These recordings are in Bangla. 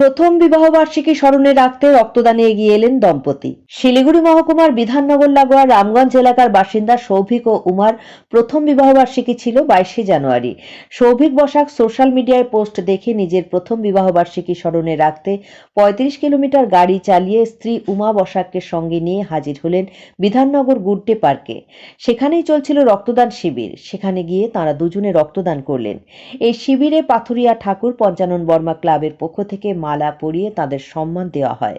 প্রথম বিবাহবার্ষিকী স্মরণে রাখতে রক্তদানে এগিয়ে এলেন দম্পতি। শিলিগুড়ি মহকুমার বিধাননগর লাগোয়া রামগঞ্জ এলাকার বাসিন্দা সৌভিক ও উমার প্রথম বিবাহবার্ষিকী ছিল বাইশে জানুয়ারি। সৌভিক বসাক সোশ্যাল মিডিয়ায় পোস্ট দেখে নিজের প্রথম বিবাহবার্ষিকী স্মরণে রাখতে পঁয়ত্রিশ কিলোমিটার গাড়ি চালিয়ে স্ত্রী উমা বসাককে সঙ্গে নিয়ে হাজির হলেন বিধাননগর গুড্ডে পার্কে। সেখানেই চলছিল রক্তদান শিবির। সেখানে গিয়ে তাঁরা দুজনে রক্তদান করলেন। এই শিবিরে পাথুরিয়া ঠাকুর, পঞ্চানন বর্মা ক্লাবের পক্ষ থেকে মালা পরিয়ে তাদের সম্মান দেওয়া হয়।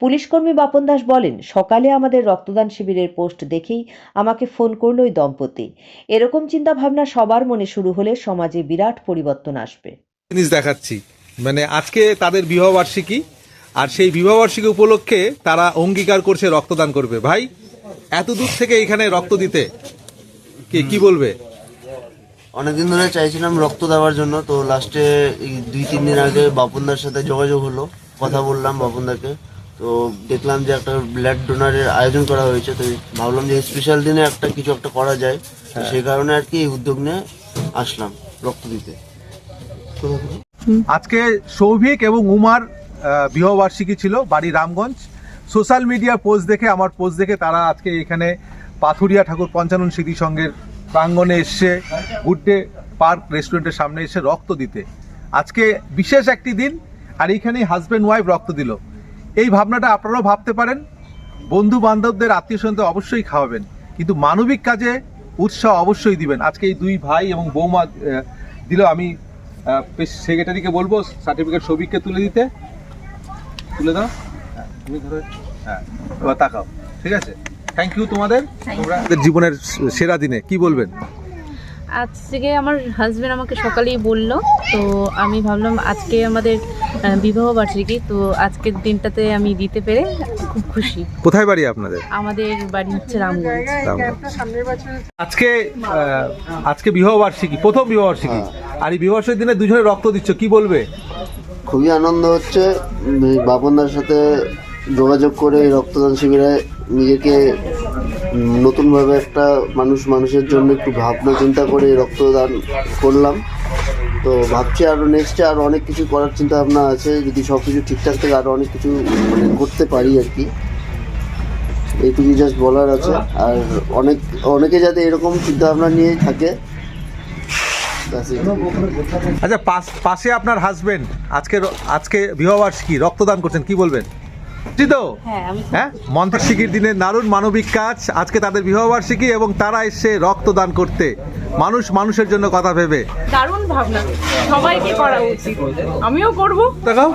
পুলিশকর্মী বাপন দাস বলেন, সকালে আমাদের রক্তদান শিবিরের পোস্ট দেখেই আমাকে ফোন করল ওই দম্পতি। এরকম চিন্তা ভাবনা সবার মনে শুরু হলে সমাজে বিরাট পরিবর্তন আসবে। জিনিস দেখাচ্ছি মানে আজকে তাদের বিবাহবার্ষিকী আর সেই বিবাহবার্ষিকী উপলক্ষে তারা অঙ্গীকার করছে রক্তদান করবে। ভাই, এত দূর থেকে এখানে রক্ত দিতে, কে কি বলবে? অনেকদিন ধরে চাইছিলাম রক্ত দেওয়ার জন্য তো লাস্টে এই দুই তিন দিন আগে বাপনদার সাথে যোগাযোগ হলো কথা বললাম বাপনদাকে তো দেখলাম যে একটা ব্লাড ডোনারের আয়োজন করা হয়েছে তো ভাবলাম যে স্পেশাল দিনে একটা কিছু একটা করা যায় তো সেই কারণে আর কি এই উদ্যোগ নিয়ে আসলাম রক্ত দিতে। আজকে সৌভিক এবং উমার বিবাহবার্ষিকী ছিল বাড়ি রামগঞ্জ। সোশ্যাল মিডিয়া পোস্ট দেখে আমার পোস্ট দেখে তারা আজকে এখানে পাথুরিয়া ঠাকুর পঞ্চানন স্মৃতি সংঘের প্রাঙ্গণে এসে গুড্ডে পার্ক রেস্টুরেন্টের সামনে এসে রক্ত দিতে। আজকে বিশেষ একটি দিন, আর এইখানেই হাজব্যান্ড ওয়াইফ রক্ত দিল। এই ভাবনাটা আপনারাও ভাবতে পারেন। বন্ধু বান্ধবদের আত্মীয় স্বজনদের অবশ্যই খাওয়াবেন। কিন্তু মানবিক কাজে উৎসাহ অবশ্যই দিবেন। আজকে এই দুই ভাই এবং বৌমা দিল আমি সেক্রেটারিকে বলব সার্টিফিকেট সবিককে তুলে দিতে। তুলে দাও। হ্যাঁ তুমি ধরো হ্যাঁ এবার তাকাও। ঠিক আছে? থ্যাংক ইউ তোমাদের। তোমরা জীবনের সেরা দিনে কি বলবেন? আজকে আমার হাজবেন্ড আমাকে সকালেই বলল তো আমি ভাবলাম আজকে আমাদের বিবাহ বার্ষিকী তো আজকের দিনটাতে আমি দিতে পেরে খুব খুশি। কোথায় বাড়ি আপনাদের? আমাদের বাড়ি হচ্ছে রামগঞ্জ। আজকে আজকে বিবাহ বার্ষিকী প্রথম বিবাহ বার্ষিকী। আর এই বিবাহ দিনে দুজনে রক্ত দিচ্ছ কি বলবে? খুবই আনন্দ হচ্ছে বাপনদার সাথে যোগাযোগ করে রক্তদান শিবিরে নিজেকে নতুনভাবে একটা মানুষ মানুষের জন্য একটু ভাবনা চিন্তা করে রক্তদান করলাম। তো ভাবছি আরও নেক্সটে আরও অনেক কিছু করার চিন্তা ভাবনা আছে। যদি সব কিছু ঠিকঠাক থেকে আরও অনেক কিছু মানে করতে পারি আর কি। এইটুকু জাস্ট বলার আছে। আর অনেক, অনেকে যাতে এরকম চিন্তা ভাবনা নিয়ে থাকে আচ্ছা পাশ- আপনার হাজবেন্ড আজকে আজকে বিবাহবার্ষিকী, রক্তদান করছেন, কি বলবেন? তো? হ্যাঁ হ্যাঁ? মন্ত্রশিকির দিনে নারুন মানবিক কাজ আজকে তাদের বিবাহবার্ষিকী এবং তারা এসে রক্তদান করতে। মানুষ মানুষের জন্য কথা ভেবে। দারুণ ভাবনা। সবাইকে করা উচিত। আমিও করব। দেখাও।